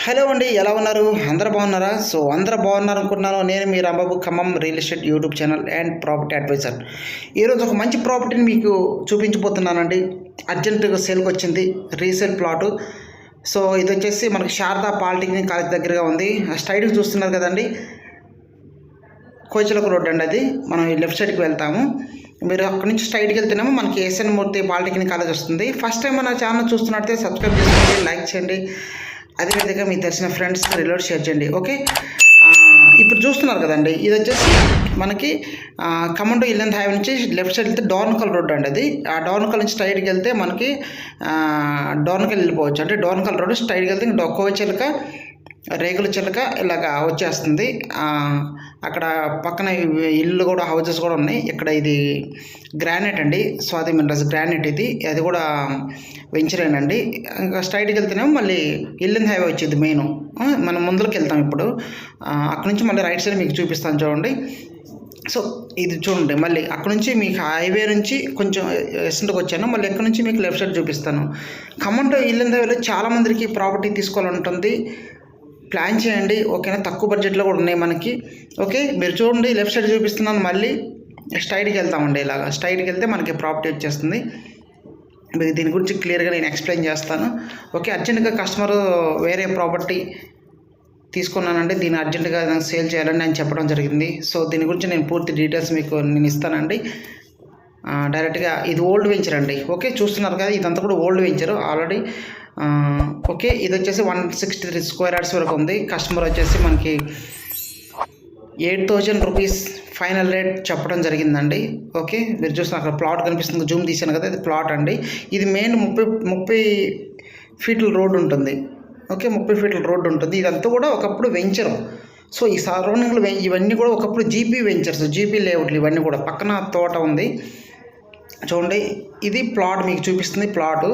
Hello అండి ఎలా ఉన్నారు? అందరు బాగున్నారా? సో అందరు బాగున్నారు అనుకుంటున్నాను నేను మీ Rambabu Khammam real estate YouTube channel and property adviser. ఈరోజు ఒక మంచి ప్రాపర్టీని మీకు చూపించబోతున్నానండి. అర్జెంటుగా సేల్కి వచ్చింది రీసేల్ ప్లాటు. సో ఇది వచ్చేసి మనకి శారదా పాలిటెక్నిక్ కాలేజ్ దగ్గరగా ఉంది. స్ట్రైట్గా చూస్తున్నారు కదండి. కోచలకు రోడ్ అండి అది. మనం లెఫ్ట్ సైడ్కి వెళ్తాము. మీరు అక్కడి నుంచి స్ట్రైట్కి వెళ్తేనేమో మనకి S N Murthy polytechnic college వస్తుంది. ఫస్ట్ టైం మన ఛానల్ చూస్తున్నట్టే సబ్స్క్రైబ్ చేసుకోండి లైక్ చేయండి. అదేవిధంగా మీకు తెలిసిన ఫ్రెండ్స్ రిలోడ్ షేర్ చేయండి ఓకే ఇప్పుడు చూస్తున్నారు కదండి ఇది వచ్చేసి మనకి కమండో ఖమ్మం హైవ్ హైవే నుంచి లెఫ్ట్ సైడ్ వెళ్తే డోర్నకల్ రోడ్ అండి అది. ఆ డోర్నకల్ నుంచి స్ట్రైట్కి వెళ్తే మనకి డోర్నకల్ వెళ్ళిపోవచ్చు. అంటే డోర్నకల్ రోడ్ స్ట్రైట్కి వెళ్తే ఇంకా కోవచిలక రేకుల చిలక ఇలాగా వచ్చేస్తుంది. అక్కడ పక్కన ఇల్లు కూడా హౌజెస్ కూడా ఉన్నాయి. ఇక్కడ ఇది గ్రానైట్ అండి. స్వాతి మినరల్స్ గ్రానైట్ ఇది. అది కూడా వెంచరేనండి. ఇంకా స్ట్రైట్కి వెళ్తేనేమో మళ్ళీ ఇల్లింది హైవే వచ్చింది మెయిన్. మనం ముందుకు వెళ్తాం ఇప్పుడు. అక్కడ నుంచి మళ్ళీ రైట్ సైడ్ మీకు చూపిస్తాను చూడండి. సో ఇది చూడండి. మళ్ళీ అక్కడ నుంచి మీకు హైవే నుంచి కొంచెం ఎస్ఎంట్కి వచ్చాను. మళ్ళీ ఇక్కడ నుంచి మీకు లెఫ్ట్ సైడ్ చూపిస్తాను. ఖమ్మం ఇల్లు ఇల్లింది హైవేలో చాలామందికి ప్రాపర్టీ తీసుకోవాలంటుంది ప్లాన్ చేయండి. ఓకేనా? తక్కువ బడ్జెట్లో కూడా ఉన్నాయి మనకి. ఓకే? మీరు చూడండి లెఫ్ట్ సైడ్ చూపిస్తున్నాను. మళ్ళీ స్ట్రైట్కి వెళ్తామండి ఇలాగా. స్ట్రైట్కి వెళ్తే మనకి ప్రాపర్టీ వచ్చేస్తుంది. మీకు దీని గురించి క్లియర్గా నేను ఎక్స్ప్లెయిన్ చేస్తాను. ఓకే? అర్జెంటుగా కస్టమర్ వేరే ప్రాపర్టీ తీసుకున్నానండి. దీన్ని అర్జెంటుగా నాకు సేల్ చేయాలని నేను చెప్పడం జరిగింది. సో దీని గురించి నేను పూర్తి డీటెయిల్స్ మీకు నేను ఇస్తానండి. డైరెక్ట్గా ఇది ఓల్డ్ వెంచర్ అండి. ఓకే? చూస్తున్నారు కదా? ఇదంతా కూడా ఓల్డ్ వెంచర్. ఆల్రెడీ ఓకే ఇది వచ్చేసి one sixty three square yards వరకు ఉంది. కస్టమర్ వచ్చేసి మనకి eight thousand rupees final rate చెప్పడం జరిగిందండి. ఓకే మీరు చూసిన అక్కడ ప్లాట్ కనిపిస్తుంది జూమ్ తీసాను కదా ఇది ప్లాట్ అండి. ఇది మెయిన్ ముప్పై ముప్పై ఫీట్ల రోడ్ ఉంటుంది. ఓకే ముప్పై ఫీట్ల రోడ్ ఉంటుంది. ఇదంతా కూడా ఒకప్పుడు వెంచరు సో ఈ సరౌండింగ్లో ఇవన్నీ కూడా ఒకప్పుడు జీపీ వెంచర్స్ జీపీ లేఅవుట్లు ఇవన్నీ కూడా పక్కన తోట ఉంది. చూడండి ఇది ప్లాట్ మీకు చూపిస్తుంది ప్లాటు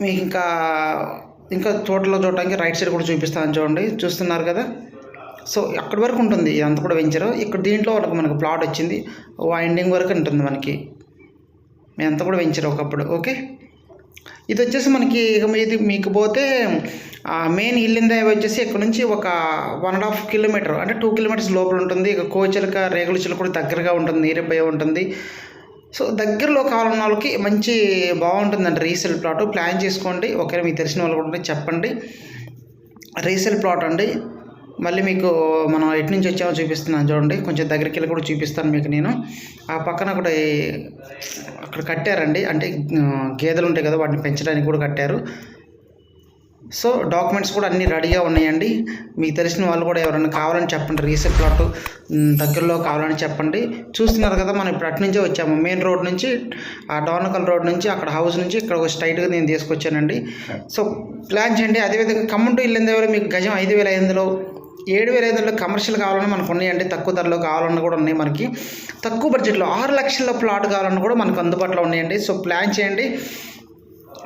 మీకు ఇంకా ఇంకా తోటలో చూడటానికి రైట్ సైడ్ కూడా చూపిస్తాను చూడండి. చూస్తున్నారు కదా? సో అక్కడి వరకు ఉంటుంది. ఇదంతా కూడా వెంచరు. ఇక్కడ దీంట్లో వరకు మనకు ప్లాట్ వచ్చింది. వైండింగ్ వరకు ఉంటుంది మనకి. మేమంతా కూడా వెంచరు ఒకప్పుడు. ఓకే? ఇది వచ్చేసి మనకి ఇక ఇది మీకు పోతే మెయిన్ ఇల్లింద వచ్చేసి ఇక్కడ నుంచి ఒక వన్ అండ్ హాఫ్ కిలోమీటర్ అంటే టూ కిలోమీటర్స్ లోపల ఉంటుంది. ఇక కోచిలక రేగుల చిలుక కూడా దగ్గరగా ఉంటుంది. నీరంబై ఉంటుంది. సో దగ్గరలో కావాలన్న వాళ్ళకి మంచి బాగుంటుందండి రీసేల్ ప్లాట్. ప్లాన్ చేసుకోండి. ఒకవేళ మీకు తెలిసిన వాళ్ళు కూడా ఉంటే చెప్పండి. రీసేల్ ప్లాట్ అండి. మళ్ళీ మీకు మనం ఎటు నుంచి వచ్చామో చూపిస్తున్నాను చూడండి. కొంచెం దగ్గరికి వెళ్ళి కూడా చూపిస్తాను మీకు నేను. ఆ పక్కన కూడా అక్కడ కట్టారండి. అంటే గేదెలు ఉంటాయి కదా వాటిని పెంచడానికి కూడా కట్టారు. సో డాక్యుమెంట్స్ కూడా అన్నీ రెడీగా ఉన్నాయండి. మీకు తెలిసిన వాళ్ళు కూడా ఎవరైనా కావాలని చెప్పండి రీసెంట్ ప్లాట్ దగ్గరలో కావాలని చెప్పండి. చూస్తున్నారు కదా మనం ఇప్పుడు అటు నుంచే వచ్చాము. మెయిన్ రోడ్ నుంచి ఆ డోనకల్ రోడ్ నుంచి అక్కడ హౌస్ నుంచి ఇక్కడ స్ట్రైట్గా నేను తీసుకొచ్చానండి. సో ప్లాన్ చేయండి. అదేవిధంగా ఖమ్మం ఇల్లు మీకు గజం ఐదు వేల ఐదులో ఏడు వేల ఐదు వందలు కమర్షియల్ కావాలని మనకు ఉన్నాయండి. తక్కువ ధరలో కావాలన్నా కూడా ఉన్నాయి మనకి. తక్కువ బడ్జెట్లో ఆరు లక్షల ప్లాట్ కావాలన్నా కూడా మనకు అందుబాటులో ఉన్నాయండి. సో ప్లాన్ చేయండి.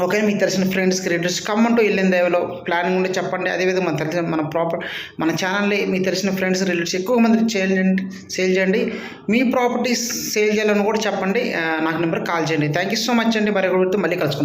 ఓకే మీకు తెలిసిన ఫ్రెండ్స్కి రిలేటివ్స్ కమ్మంటూ వెళ్ళింది ఏవో ప్లానింగ్ ఉంటే చెప్పండి. అదేవిధంగా మన తెలిసిన మన ప్రాపర్ మన ఛానల్ని మీకు తెలిసిన ఫ్రెండ్స్ రిలేటివ్స్ ఎక్కువ మంది సేల్ చేయండి సేల్ చేయండి. మీ ప్రాపర్టీస్ సేల్ చేయాలని కూడా చెప్పండి. నాకు నెంబర్ కాల్ చేయండి. థ్యాంక్ యూ సో మచ్ అండి. మరి ఒకరితో మళ్ళీ కలుసుకుందాం.